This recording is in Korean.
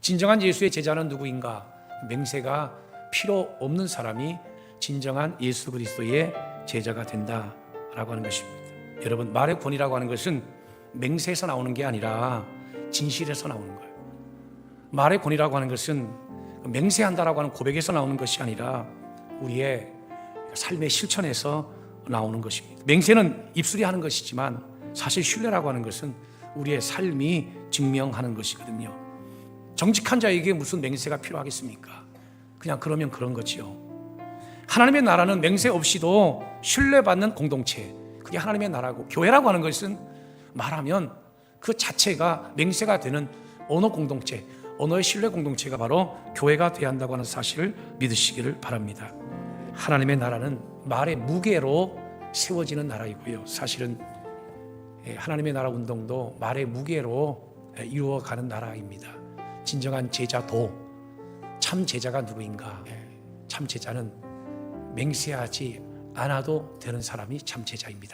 진정한 예수의 제자는 누구인가? 맹세가 필요 없는 사람이 진정한 예수 그리스도의 제자가 된다라고 하는 것입니다. 여러분 말의 권위라고 하는 것은 맹세에서 나오는 게 아니라 진실에서 나오는 거예요. 말의 권위라고 하는 것은 맹세한다라고 하는 고백에서 나오는 것이 아니라 우리의 삶의 실천에서 나오는 것입니다. 맹세는 입술이 하는 것이지만 사실 신뢰라고 하는 것은 우리의 삶이 증명하는 것이거든요. 정직한 자에게 무슨 맹세가 필요하겠습니까? 그냥 그러면 그런 거지요. 하나님의 나라는 맹세 없이도 신뢰받는 공동체. 그게 하나님의 나라고 교회라고 하는 것은 말하면 그 자체가 맹세가 되는 언어 공동체, 언어의 신뢰 공동체가 바로 교회가 돼야 한다고 하는 사실을 믿으시기를 바랍니다. 하나님의 나라는 말의 무게로 세워지는 나라이고요. 사실은 예, 하나님의 나라 운동도 말의 무게로 예, 이루어가는 나라입니다. 진정한 제자도 참 제자가 누구인가? 예, 참 제자는 맹세하지 않아도 되는 사람이 참 제자입니다.